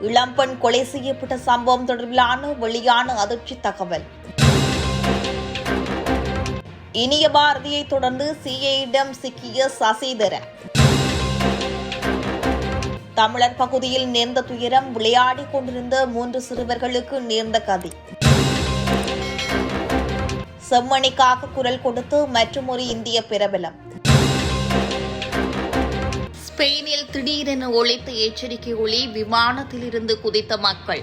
இளம்பெண் கொலை செய்யப்பட்ட சம்பவம் தொடர்பிலான வெளியான அதிர்ச்சி தகவல். இனிய பாரதியை தொடர்ந்து சிஐயிடம் சிக்கிய சசிதரன். தமிழர் பகுதியில் நேர்ந்த துயரம் விளையாடி கொண்டிருந்த மூன்று சிறுவர்களுக்கு நேர்ந்த கதி. செம்மணிக்காக குரல் கொடுத்து மற்றுமொரு இந்திய பிரபலம். ஸ்பெயினில் திடீரென ஒழித்த எச்சரிக்கை ஒளி விமானத்திலிருந்து குதித்த மக்கள்.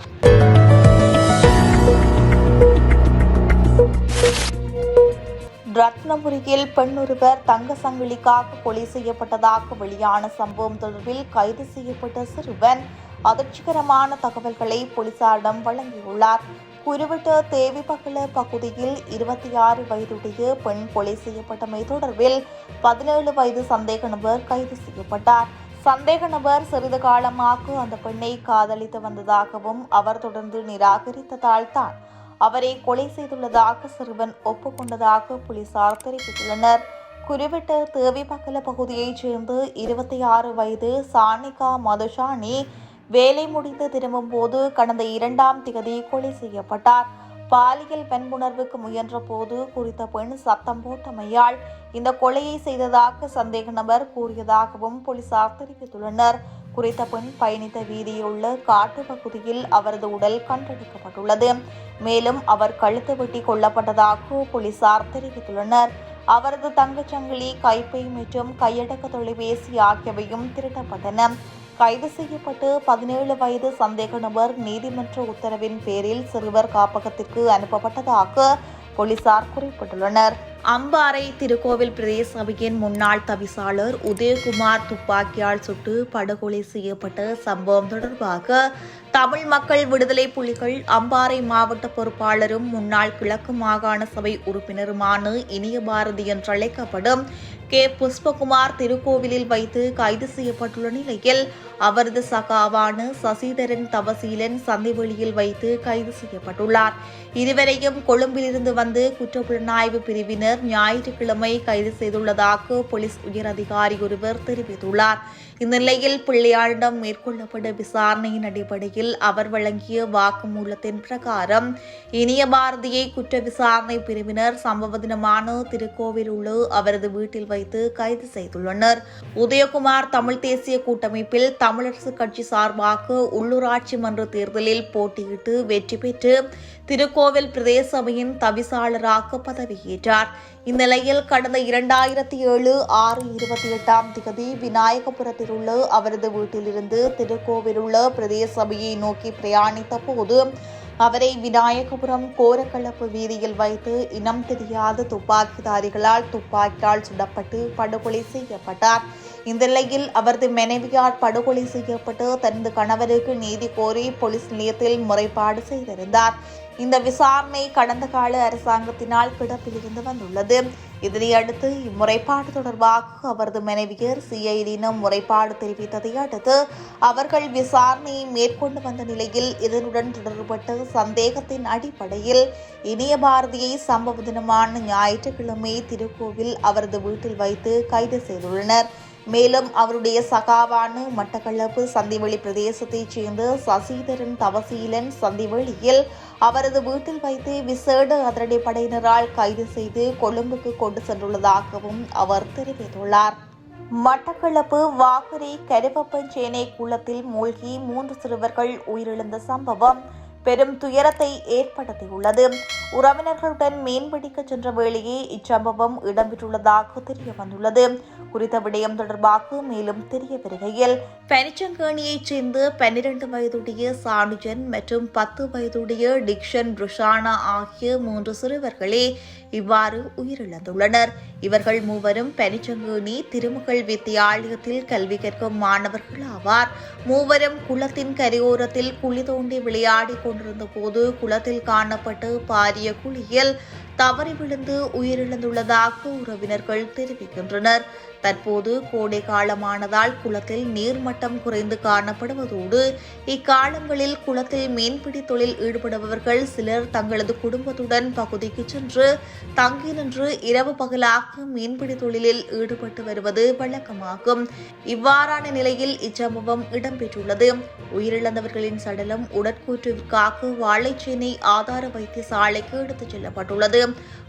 ரத்னபுரியில் பெண் ஒருவர் தங்க சங்கிலிக்காக கொலை செய்யப்பட்டதாக வெளியான சம்பவம் தொடர்பில் கைது செய்யப்பட்ட சிறுவன் அதிர்ச்சிகரமான தகவல்களை போலீசாரிடம் வழங்கியுள்ளார். குருவிட்ட தேவிபகல பகுதியில் இருபத்தி ஆறு வயதுடைய பெண் கொலை செய்யப்பட்டமை தொடர்பில் பதினேழு வயது சந்தேக நபர் கைது செய்யப்பட்டார். சந்தேக நபர் சிறிது காலமாக அந்த பெண்ணை காதலித்து வந்ததாகவும் அவர் தொடர்ந்து நிராகரித்ததால் தான் அவரை கொலை செய்துள்ளதாக சிறுவன் ஒப்புக்கொண்டதாக போலீசார் தெரிவித்துள்ளனர். குறிப்பிட்ட தேவிபக்கல பகுதியைச் சேர்ந்த இருபத்தி ஆறு வயது சானிகா மதுஷானி வேலை முடிந்து திரும்பும் போது கடந்த இரண்டாம் திகதி கொலை செய்யப்பட்டார். பாலியல் பெண்புணர்வுக்கு முயன்ற போது குறித்த பெண் சத்தம் போட்டமையால் இந்த கொலையை செய்ததாக சந்தேக நபர் கூறியதாகவும் போலீசார் தெரிவித்துள்ளனர். குறித்த பெண் பயணித்த வீதியில் உள்ள காட்டு பகுதியில் அவரது உடல் கண்டெடுக்கப்பட்டுள்ளது மேலும் அவர் கழுத்து வெட்டி கொல்லப்பட்டதாக போலீசார் தெரிவித்துள்ளனர். அவரது தங்கச்சங்கிலி கைப்பை மற்றும் கையடக்க தொலைபேசி ஆகியவையும் திருடப்பட்டன கைது செய்யப்பட்டு பதினேழு வயது சந்தேக நபர் நீதிமன்ற உத்தரவின் பேரில் சிறுவர் காப்பகத்திற்கு அனுப்பப்பட்டதாக போலீசார் குறிப்பிட்டுள்ளனர். அம்பாறை திருக்கோவில் பிரதேச சபையின் முன்னாள் தவிசாளர் உதயகுமார் துப்பாக்கியால் சுட்டு படுகொலை செய்யப்பட்ட சம்பவம் தொடர்பாக தமிழ் மக்கள் விடுதலை புலிகள் அம்பாறை மாவட்ட பொறுப்பாளரும் முன்னாள் கிழக்கு மாகாண சபை உறுப்பினருமான இனிய பாரதி என்றழைக்கப்படும் கே புஷ்பகுமார் திருக்கோவிலில் வைத்து கைது செய்யப்பட்டுள்ள நிலையில் அவரது சகாவான சசிதரன் தவசீலன் சந்திவெளியில் வைத்து கைது செய்யப்பட்டுள்ளார். இதுவரையும் கொழும்பிலிருந்து வந்து குற்றப்புலனாய்வு பிரிவினர் ஞாயிற்றுக்கிழமை கைது செய்துள்ளதாக போலீஸ் உயர் அதிகாரி ஒருவர் தெரிவித்துள்ளார். இந்நிலையில் பிள்ளையாரிடம் மேற்கொள்ளப்பட்ட விசாரணையின் அடிப்படையில் அவர் வழங்கிய வாக்குமூலத்தின் பிரகாரம் இனிய பாரதியை குற்ற விசாரணை பிரிவினர் சம்பவ தினமான திருக்கோவில் உள்ள அவரது வீட்டில் வைத்து கைது செய்துள்ளனர். உதயகுமார் தமிழ் தேசிய கூட்டமைப்பில் தமிழரசு கட்சி சார்பாக உள்ளூராட்சி மன்ற தேர்தலில் போட்டியிட்டு வெற்றி பெற்று திருக்கோவில் பிரதேச சபையின் தவிசாளராக பதவியேற்றார். இந்நிலையில் கடந்த இரண்டாயிரத்தி ஏழு ஆறு இருபத்தி எட்டாம் திகதி விநாயகபுரத்தில் உள்ள அவரது வீட்டிலிருந்து திருக்கோவில் உள்ள பிரதேச சபையை நோக்கி பிரயாணித்த போது அவரை விநாயகபுரம் கோரக்கலப்பு வீதியில் வைத்து இனம் தெரியாத துப்பாக்கிதாரிகளால் துப்பாக்கியால் சுடப்பட்டு படுகொலை செய்யப்பட்டார். இந்த நிலையில் அவரது மனைவியால் படுகொலை செய்யப்பட்டு தனது கணவருக்கு நீதி கோரி போலீஸ் நிலையத்தில் முறைப்பாடு செய்திருந்தார். இந்த விசாரணை கடந்த கால அரசாங்கத்தினால் கிடப்பில் இருந்து வந்துள்ளது. இதனையடுத்து இம்முறைப்பாடு தொடர்பாக அவரது மனைவியர் சிஐடியிடம் முறைப்பாடு தெரிவித்ததை அடுத்து அவர்கள் விசாரணையை மேற்கொண்டு வந்த நிலையில் இதனுடன் தொடர்பட்ட சந்தேகத்தின் அடிப்படையில் இனிய பாரதியை சம்பவ தினமான ஞாயிற்றுக்கிழமை திருக்கோவில் அவரது வீட்டில் வைத்து கைது செய்துள்ளனர். மேலும் அவருடைய சகாவான மட்டக்களப்பு சந்திவெளி பிரதேசத்தைச் சேர்ந்த சசிதரன் தவசீலன் சந்திவெளியில் அவரது வீட்டில் வைத்து விசேட அதிரடிப்படையினரால் கைது செய்து கொழும்புக்கு கொண்டு சென்றுள்ளதாகவும் அவர் தெரிவித்துள்ளார். மட்டக்களப்பு வாகரை கருவப்பஞ்சேனை குளத்தில் மூழ்கி மூன்று சிறுவர்கள் உயிரிழந்த சம்பவம் பெரும் துயரத்தை ஏற்படுத்தியுள்ளது. உறவினர்களுடன் மீன்பிடிக்க சென்ற வேளையே இச்சம்பவம் இடம்பெற்றுள்ளதாக தெரிய வந்துள்ளது குறித்த விடயம் தொடர்பாக மேலும் தெரிய வருகையில் பனிச்சங்கேணியைச் சேர்ந்த பன்னிரண்டு வயதுடைய சானுஜன் மற்றும் பத்து வயதுடைய டிக்ஷன் ருஷானா ஆகிய மூன்று சிறுவர்களே இவ்வாறு உயிரிழந்துள்ளனர். இவர்கள் மூவரும் பனிச்சங்குனி திருமகள் வித்தியாலயத்தில் கல்வி கற்கும் மாணவர்கள் ஆவார். மூவரும் குளத்தின் கரையோரத்தில் குழி தோண்டி விளையாடிக் கொண்டிருந்த போது குளத்தில் காணப்பட்டு பாரிய குழியில் தவறி விழுந்து உயிரிழந்துள்ளதாக உறவினர்கள் தெரிவிக்கின்றனர். தற்போது கோடை காலமானதால் குளத்தில் நீர்மட்டம் குறைந்து காணப்படுவதோடு இக்காலங்களில் குளத்தில் மீன்பிடி தொழில் ஈடுபடுபவர்கள் சிலர் தங்களது குடும்பத்துடன் பகுதிக்கு சென்று தங்கி நின்று இரவு பகலாக மீன்பிடி தொழிலில் ஈடுபட்டு வருவது வழக்கமாகும். இவ்வாறான நிலையில் இச்சம்பவம் இடம்பெற்றுள்ளது. உயிரிழந்தவர்களின் சடலம் உடற்கூற்றுவிற்காக வாழைச்சேனை ஆதார வைத்தியசாலைக்கு எடுத்துச் செல்லப்பட்டுள்ளது.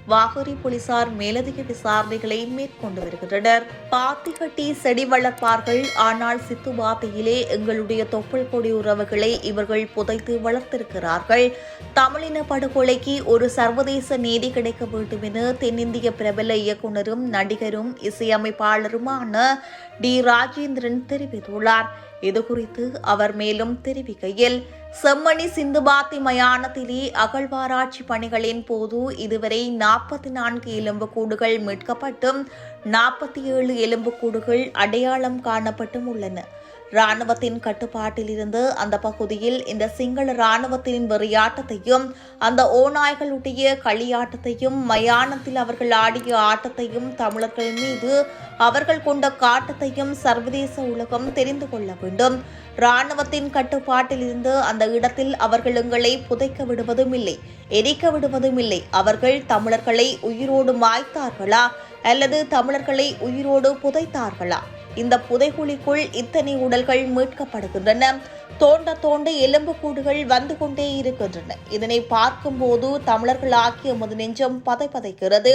வாகரி போலீசார் மேலதிக விசாரணைகளை மேற்கொண்டு வருகின்றனர். பாத்திகட்டி செடி வளர்ப்பார்கள். ஆனால் சித்து பாத்தியிலே எங்களுடைய தொப்புள் கொடி உறவுகளை இவர்கள் புதைத்து வளர்த்திருக்கிறார்கள். தமிழின படுகொலைக்கு ஒரு சர்வதேச நீதி கிடைக்க வேண்டும் என தென்னிந்திய பிரபல இயக்குனரும் நடிகரும் இசையமைப்பாளருமான டி. ராஜேந்திரன் தெரிவித்துள்ளார். இதுகுறித்து அவர் மேலும் தெரிவிக்கையில் செம்மணி சிந்துபாத்தி மயானத்திலே அகழ்வாராய்ச்சி பணிகளின் போது இதுவரை நாற்பத்தி நான்கு எலும்புக்கூடுகள் மீட்கப்பட்டும் நாற்பத்தி ஏழு எலும்புக்கூடுகள் அடையாளம் காணப்பட்டும் உள்ளன. ராணுவத்தின் கட்டுப்பாட்டில் இருந்து அந்த பகுதியில் இந்த சிங்கள ராணுவத்தின் வெறியாட்டத்தையும் அந்த ஓநாய்களுடைய களியாட்டத்தையும் மயானத்தில் அவர்கள் ஆடிய ஆட்டத்தையும் தமிழர்கள் மீது அவர்கள் கொண்ட காட்டத்தையும் சர்வதேச உலகம் தெரிந்து கொள்ள வேண்டும். ராணுவத்தின் கட்டுப்பாட்டில் இருந்து அந்த இடத்தில் அவர்கள் எங்களை புதைக்க விடுவதும் இல்லை எரிக்க விடுவதும் இல்லை. அவர்கள் தமிழர்களை உயிரோடு மாய்த்தார்களா அல்லது தமிழர்களை உயிரோடு புதைத்தார்களா? இந்த புதைகுழிக்குள் இத்தனை உடல்கள் மீட்கப்படுகின்றன. தோண்ட தோண்ட எலும்புக்கூடுகள் வந்து கொண்டே இருக்கின்றன. இதனை பார்க்கும்போது தமிழர்கள் ஆக்கிய எமது நெஞ்சம் பதைப்பதைக்கிறது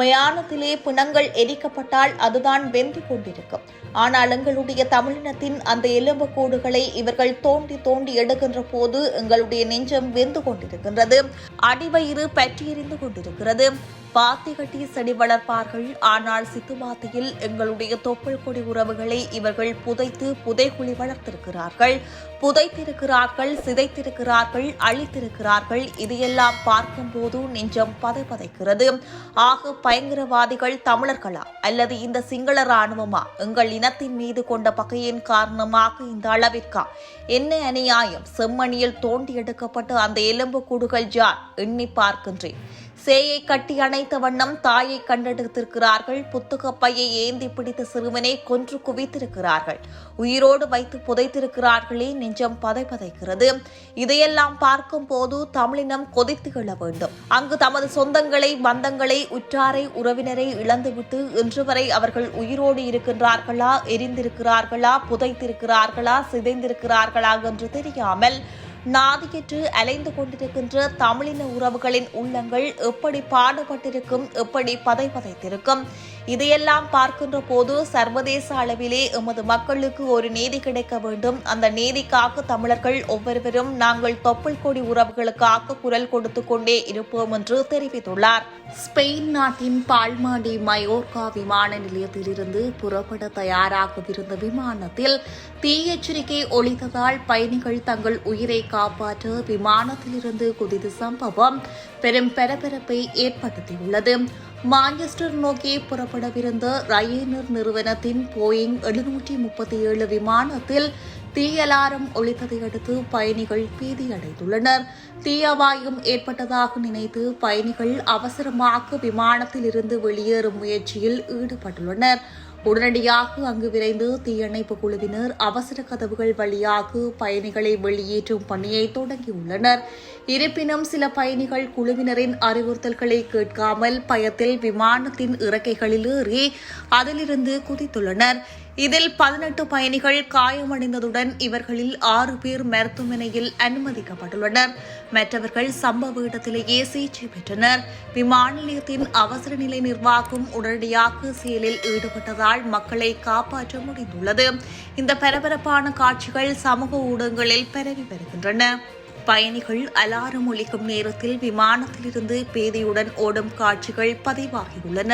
மயானத்திலே பிணங்கள் எரிக்கப்பட்டால் அதுதான் வெந்து கொண்டிருக்கும். ஆனால் எங்களுடைய தமிழினத்தின் அந்த எலும்புக்கூடுகளை இவர்கள் தோண்டி தோண்டி எடுக்கின்ற போது எங்களுடைய நெஞ்சம் வெந்து கொண்டிருக்கின்றது. அடிவயிறு பற்றி எறிந்து கொண்டிருக்கிறது. பாத்தி கட்டி செடி வளர்ப்பார்கள். ஆனால் சித்துபாத்தியில் எங்களுடைய தொப்புள் கொடி உறவுகளை இவர்கள் புதைத்து புதைகுழி வளர்த்திருக்கிறார்கள். புதைத்திருக்கிறார்கள் சிதைத்திருக்கிறார்கள் அழித்திருக்கிறார்கள். இதையெல்லாம் பார்க்கும்போது நெஞ்சம் பதைப்பதைக்கிறது ஆக பயங்கரவாதிகள் தமிழர்களா அல்லது இந்த சிங்கள ராணுவமா எங்கள் இனத்தின் மீது கொண்ட பகையின் காரணமாக இந்த அளவிற்கா? என்ன அநியாயம்? செம்மணியில் தோண்டி எடுக்கப்பட்டு அந்த எலும்பு கூடுகள் ஜார் எண்ணி பார்க்கின்றேன். சேயை கட்டி அணைத்த வண்ணம் தாயை கண்டெடுத்திருக்கிறார்கள். புத்துக்கப்பையை ஏந்தி பிடித்த சிறுவனை கொன்று குவித்திருக்கிறார்கள். உயிரோடு வைத்து புதைத்திருக்கிறார்களே நெஞ்சம் பதைப்பதைக்கிறது இதையெல்லாம் பார்க்கும் போது தமிழினம் கொதித்து எழ வேண்டும். அங்கு தமது சொந்தங்களை பந்தங்களை உற்றாரை உறவினரை இழந்துவிட்டு இன்று வரை அவர்கள் உயிரோடு இருக்கின்றார்களா எரிந்திருக்கிறார்களா புதைத்திருக்கிறார்களா சிதைந்திருக்கிறார்களா என்று தெரியாமல் நாதியற்று அலைந்து கொண்டிருக்கின்ற தமிழின உறவுகளின் உள்ளங்கள் எப்படி பாடுபட்டிருக்கும் எப்படி பதை பதைத்திருக்கும் இதையெல்லாம் பார்க்கின்ற போது சர்வதேச அளவிலே எமது மக்களுக்கு ஒரு நீதி கிடைக்க வேண்டும். அந்த நீதிக்காக தமிழர்கள் ஒவ்வொருவரும் நாங்கள் தொப்புள் கொடி உறவுகளுக்காக குரல் கொடுத்து கொண்டே இருப்போம் என்று தெரிவித்துள்ளார். ஸ்பெயின் நாட்டின் பால்மாடி மயோர்கா விமான நிலையத்திலிருந்து புறப்பட தயாராகவிருந்த விமானத்தில் தீ எச்சரிக்கை ஒழித்ததால் பயணிகள் தங்கள் உயிரை காப்பாற்ற விமானத்திலிருந்து குதித்த சம்பவம் பெரும் பரபரப்பை ஏற்படுத்தியுள்ளது. மான்செஸ்டர் நோக்கி புறப்படவிருந்த ரயினர் நிறுவனத்தின் போயிங் எழுநூற்றி முப்பத்தி ஏழு விமானத்தில் தீ அலாரம் ஒழித்ததை அடுத்து பயணிகள் பீதியடைந்துள்ளனர். தீ ஏற்பட்டதாக நினைத்து பயணிகள் அவசரமாக விமானத்தில் இருந்து வெளியேறும் முயற்சியில் ஈடுபட்டுள்ளனர். உடனடியாக அங்கு விரைந்து தீயணைப்பு குழுவினர் அவசர கதவுகள் வழியாக பயணிகளை வெளியேற்றும் பணியை தொடங்கியுள்ளனர். இருப்பினும் சில பயணிகள் குழுவினரின் அறிவுறுத்தல்களை கேட்காமல் பயத்தில் விமானத்தின் இறக்கைகளில் ஏறி அதிலிருந்து குதித்துள்ளனர். இதில் பதினெட்டு பயணிகள் காயமடைந்ததுடன் இவர்களில் ஆறு பேர் மருத்துவமனையில் அனுமதிக்கப்பட்டுள்ளனர். மற்றவர்கள் சம்பவ இடத்திலேயே சிகிச்சை பெற்றனர். விமான நிலையத்தின் அவசர நிலை நிர்வாகம் உடனடியாக செயலில் ஈடுபட்டதால் மக்களை காப்பாற்ற முடிந்துள்ளது. இந்த பரபரப்பான காட்சிகள் சமூக ஊடகங்களில் பரவி வருகின்றன. பயணிகள் அலாரம் ஒலிக்கும் நேரத்தில் விமானத்திலிருந்து பேதியுடன் ஓடும் காட்சிகள் பதிவாகியுள்ளன.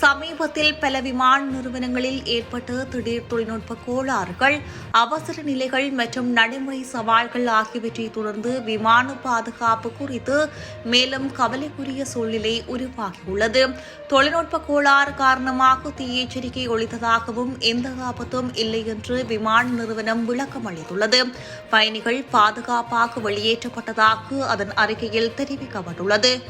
சமீபத்தில் பல விமான நிறுவனங்களில் ஏற்பட்ட திடீர் தொழில்நுட்ப கோளாறுகள் அவசர நிலைகள் மற்றும் நடைமுறை சவால்கள் ஆகியவற்றை தொடர்ந்து விமான பாதுகாப்பு குறித்து மேலும் கவலைக்குரிய சூழ்நிலை உருவாகியுள்ளது. தொழில்நுட்ப கோளாறு காரணமாக தீயெச்சரிக்கை ஒழித்ததாகவும் எந்த ஆபத்தும் இல்லை என்று விமான நிறுவனம் விளக்கம் அளித்துள்ளது பயணிகள் பாதுகாப்பாக வெளியேற்றப்பட்டதாக அதன் அறிக்கையில் தெரிவிக்கப்பட்டுள்ளது.